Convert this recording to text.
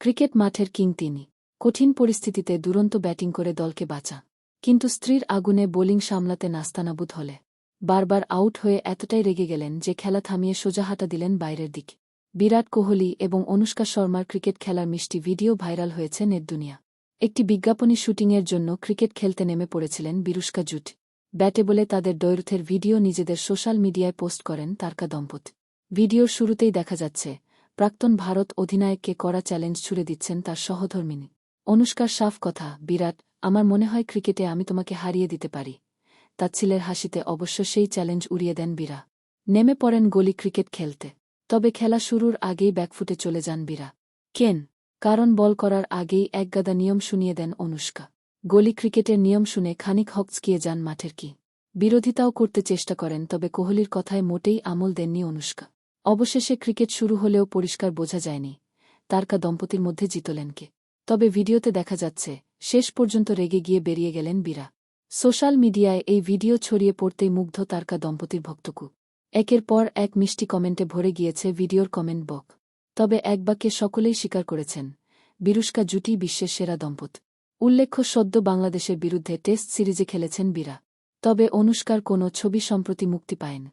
Cricket মাঠের king তিনি। কঠিন পরিস্থিতিতে দুরন্ত ব্যাটিং করে দলকে বাঁচা। কিন্তু স্ত্রীর আগুনে বোলিং সামলাতে নাস্তানাবুদ হলে। বারবার আউট হয়ে এতটাই রেগে গেলেন যে খেলা থামিয়ে সোজাহাটা দিলেন বাইরের দিকে। বিরাট কোহলি এবং অনুষ্কা শর্মার ক্রিকেট খেলার মিষ্টি ভিডিও ভাইরাল হয়েছে নেটদুনিয়া একটি বিজ্ঞাপনী শুটিংয়ের জন্য ক্রিকেট খেলতে নেমে পড়েছিলেন বিরুষ্কা জুট। ব্যাটে বলে তাদের দৈরথের ভিডিও নিজেদের সোশ্যাল মিডিয়ায় পোস্ট করেন তারকা দম্পত। ভিডিওর শুরুতেই দেখা যাচ্ছে প্রাক্তন ভারত অধিনায়ককে কড়া চ্যালেঞ্জ ছুড়ে দিচ্ছেন তার সহধর্মিনী। অনুষ্কার সাফ কথা, বিরাট, আমার মনে হয় ক্রিকেটে আমি তোমাকে হারিয়ে দিতে পারি। তাচ্ছিলের হাসিতে অবশ্য সেই চ্যালেঞ্জ উড়িয়ে দেন বীরা। নেমে পড়েন গলি ক্রিকেট খেলতে। তবে খেলা শুরুর আগেই ব্যাকফুটে চলে যান বীরা। কেন? কারণ বল করার আগেই একগাদা নিয়ম শুনিয়ে দেন অনুষ্কা। গলি ক্রিকেটের নিয়ম শুনে খানিক হকচকিয়ে যান মাঠের কি। বিরোধিতাও করতে চেষ্টা করেন, তবে কোহলির কথায় মোটেই আমল দেননি অনুষ্কা। অবশেষে ক্রিকেট শুরু হলেও পরিষ্কার বোঝা যায়নি। তারকা দম্পতির মধ্যে জিতলেন কে তবে ভিডিওতে দেখা যাচ্ছে, শেষ পর্যন্ত রেগে গিয়ে বেরিয়ে গেলেন বীরা। সোশ্যাল মিডিয়ায় এই ভিডিও ছড়িয়ে পড়তেই মুগ্ধ তারকা দম্পতির ভক্তকু। একের পর এক মিষ্টি কমেন্টে ভরে গিয়েছে ভিডিওর কমেন্ট বক। তবে এক বাক্যে সকলেই স্বীকার করেছেন, বিরুষ্কা জুটি বিশ্বের সেরা দম্পত। উল্লেখ্য, সদ্য বাংলাদেশের বিরুদ্ধে টেস্ট সিরিজে খেলেছেন বীরা। তবে অনুষ্কার কোনো ছবি সম্প্রতি মুক্তি পায়নি।